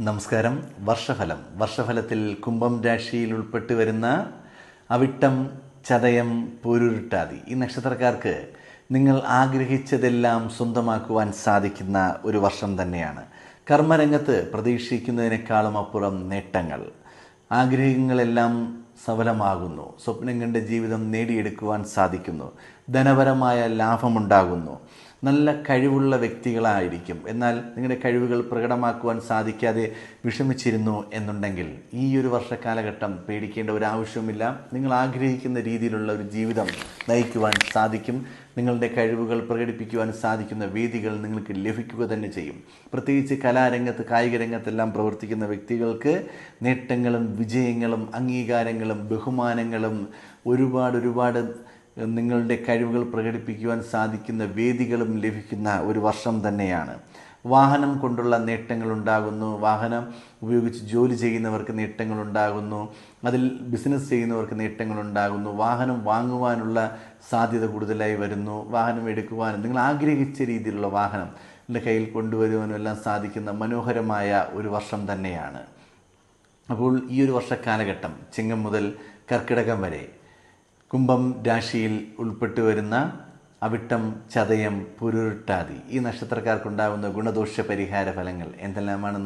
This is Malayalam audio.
നമസ്കാരം. വർഷഫലം. വർഷഫലത്തിൽ കുംഭം രാശിയിൽ ഉൾപ്പെട്ട് വരുന്ന അവിട്ടം ചതയം പൊരുരുട്ടാതി ഈ നക്ഷത്രക്കാർക്ക് നിങ്ങൾ ആഗ്രഹിച്ചതെല്ലാം സ്വന്തമാക്കുവാൻ സാധിക്കുന്ന ഒരു വർഷം തന്നെയാണ്. കർമ്മരംഗത്ത് പ്രതീക്ഷിക്കുന്നതിനേക്കാളും അപ്പുറം നേട്ടങ്ങൾ. ആഗ്രഹങ്ങളെല്ലാം സഫലമാകുന്നു. സ്വപ്നം കണ്ട ജീവിതം നേടിയെടുക്കുവാൻ സാധിക്കുന്നു. ധനപരമായ ലാഭമുണ്ടാകുന്നു. നല്ല കഴിവുള്ള വ്യക്തികളായിരിക്കും. എന്നാൽ നിങ്ങളുടെ കഴിവുകൾ പ്രകടമാക്കുവാൻ സാധിക്കാതെ വിഷമിച്ചിരുന്നു എന്നുണ്ടെങ്കിൽ ഈ ഒരു വർഷക്കാലഘട്ടം പേടിക്കേണ്ട ഒരു ആവശ്യവുമില്ല. നിങ്ങൾ ആഗ്രഹിക്കുന്ന രീതിയിലുള്ള ഒരു ജീവിതം നയിക്കുവാൻ സാധിക്കും. നിങ്ങളുടെ കഴിവുകൾ പ്രകടിപ്പിക്കുവാൻ സാധിക്കുന്ന വേദികൾ നിങ്ങൾക്ക് ലഭിക്കുക തന്നെ ചെയ്യും. പ്രത്യേകിച്ച് കലാരംഗത്ത് കായിക രംഗത്തെല്ലാം പ്രവർത്തിക്കുന്ന വ്യക്തികൾക്ക് നേട്ടങ്ങളും വിജയങ്ങളും അംഗീകാരങ്ങളും ബഹുമാനങ്ങളും ഒരുപാട് ഒരുപാട് നിങ്ങളുടെ കഴിവുകൾ പ്രകടിപ്പിക്കുവാൻ സാധിക്കുന്ന വേദികളും ലഭിക്കുന്ന ഒരു വർഷം തന്നെയാണ്. വാഹനം കൊണ്ടുള്ള നേട്ടങ്ങൾ ഉണ്ടാകുന്നു. വാഹനം ഉപയോഗിച്ച് ജോലി ചെയ്യുന്നവർക്ക് നേട്ടങ്ങൾ ഉണ്ടാകുന്നു. അതിൽ ബിസിനസ് ചെയ്യുന്നവർക്ക് നേട്ടങ്ങൾ ഉണ്ടാകുന്നു. വാഹനം വാങ്ങുവാനുള്ള സാധ്യത കൂടുതലായി വരുന്നു. വാഹനം എടുക്കുവാനും നിങ്ങൾ ആഗ്രഹിച്ച രീതിയിലുള്ള വാഹനം എന്റെ കയ്യിൽ കൊണ്ടുവരുവാനും എല്ലാം സാധിക്കുന്ന മനോഹരമായ ഒരു വർഷം തന്നെയാണ്. അപ്പോൾ ഈ ഒരു വർഷക്കാലഘട്ടം ചിങ്ങം മുതൽ കർക്കിടകം വരെ കുംഭം രാശിയിൽ ഉൾപ്പെട്ടു വരുന്ന അവിട്ടം ചതയം പുരുട്ടാതി ഈ നക്ഷത്രക്കാർക്കുണ്ടാകുന്ന ഗുണദോഷ പരിഹാര ഫലങ്ങൾ എന്തെല്ലാമാണെന്ന്